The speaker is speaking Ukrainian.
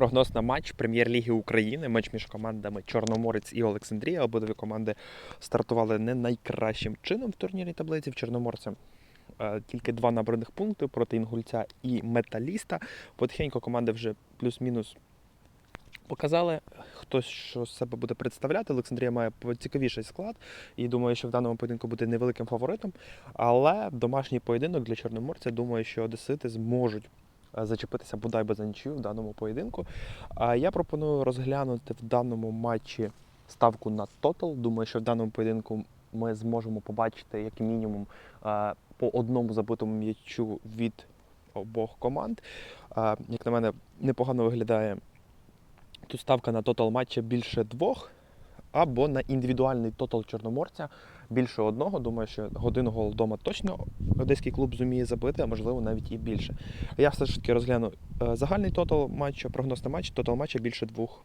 Прогноз на матч Прем'єр-ліги України. Матч між командами Чорноморець і Олександрія. Обидві команди стартували не найкращим чином в турнірній таблиці. В Чорноморця е, тільки два набраних пункти проти Інгульця і Металіста. Потихеньку команди вже плюс-мінус показали, хто що себе буде представляти. Олександрія має цікавіший склад і думаю, що в даному поєдинку буде невеликим фаворитом. Але домашній поєдинок для Чорноморця, думаю, що одесити зможуть зачепитися бодай би за нічию в даному поєдинку. Я пропоную розглянути в даному матчі ставку на тотал. Думаю, що в даному поєдинку ми зможемо побачити як мінімум е, по одному забитому м'ячу від обох команд. Е, Як на мене, непогано виглядає тут ставка на тотал матча більше двох. Або на індивідуальний тотал чорноморця більше одного. Думаю, що годину гол вдома точно одеський клуб зуміє забити, а можливо навіть і більше. Я все ж таки розгляну е, загальний тотал матчу, прогноз на матч, тотал матча більше двох